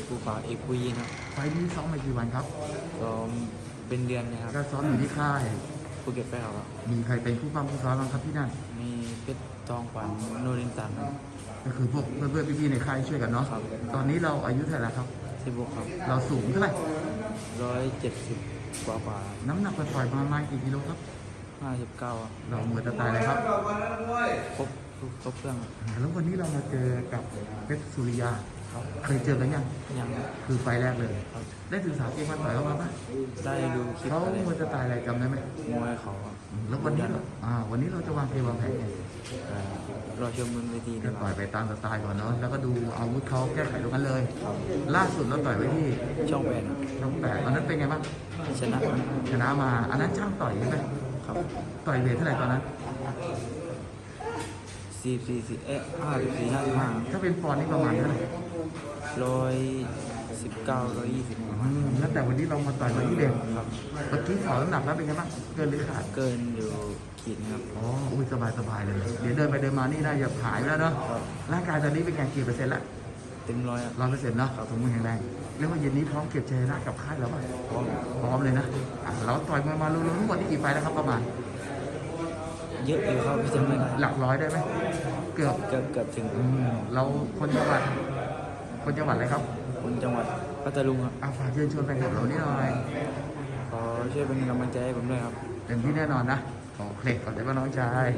ชรภูเขาเอกปุยีนะครับไฟล์นี้ซ้อมมากี่วันครับซ้อมเป็นเดือนนะครับก็ซ้อมอยู่ที่ค่ายภูเก็ตไปครับมีใครเป็นผู้ปั้มผู้ซ้อมบ้างครับที่นั่นมีเพชรทองขวัญโนรินตันครับก็คือพวกเพื่อนๆพี่ๆในค่ายช่วยกันเนาะครับตอนนี้เราอายุเท่าไหร่แล้วครับสิบหกครับเราสูงเท่าไหร่ร้อยเจ็ดสิบกว่ากว่าน้ำหนักปล่อยๆประมาณกี่กิโลครับห้าสิบเก้าเราเหมือนจะตายเลยครับครบทุกครบเครื่องครับแล้ววันนี้เรามาเจอกับเพชรสุริยา เคยเจอกันยังยังคือไฟล์แรกเลย ครับ ได้ศึกษาเกมมาต่อยเขามาปะได้ดูคลิปเขาอะไรเหมือนจะตายอะไรจำได้ไหมมวยเขาครับแล้ววันนี้เราอ่า วันนี้เราจะวางเกมวางแผนไงเอ่อรอชมบนเวทีก็ดีกต่อว่ายไปตามสไตล์ก่อนเนาะแล้วก็ดูอาวุธเขาแก้ไขตรงนั้นเลย ล่าสุดเราต่อยไว้ที่ช่องแปดครับช่องแปดตอนนั้นเป็นไงบ้างชนะชนะมา อันนั้นช่างต่อยใช่ไหมครับต่อยเวทเท่าไหร่ตอนนั้น สี่สี่สี่เอ๊ะห้าสิบสี่ห้าสิบห้าถ้าเป็นปอนด์นี่ประมาณเท่าไหร่ร้อยสิบ เก้าร้อยยี่สิบอืมแล้วแต่วันนี้เรามาต่อยมาที่เด่นครับเมื่อกี้ขอน้ำหนักแล้วเป็นไงบ้างเกินหรือขาดเกินอยู่ขีดนะครับอ๋ออุ้ยสบายสบายเลย เดี๋ยวเดินไปเดินมานี่น่าจะหายไปแล้วเนาะครับร่างกายตอนนี้เป็นไงกี่เปอร์เซ็นต์ละเต็มร้อยครับร้อยเปอร์เซ็นต์เนาะสมบูรณ์แข็งแรงเรียกว่าเย็นนี้พร้อมเก็บชัยชนะกับค่ายแล้วป่ะพร้อมพร้อมเลยนะอะเราต่อยมวยมารวมๆทั้งหมดที่กี่ไฟล์แล้วครับประมาณเยอะอยู่ครับพี่จำไม่ได้หลักร้อยได้ไหมเกือบเกือบเกือบถึงอืมเราคนจังหวัดคนจังหวัดอะไรครับ คนจังหวัดพัทลุงครับอาฝากเชิญชวนแฟนคลับเรานี่หน่อยขอช่วยเป็นกำลังใจให้ผมด้วยครับ เต็มที่แน่นอนนะ โอเคขอบใจมากน้องชาย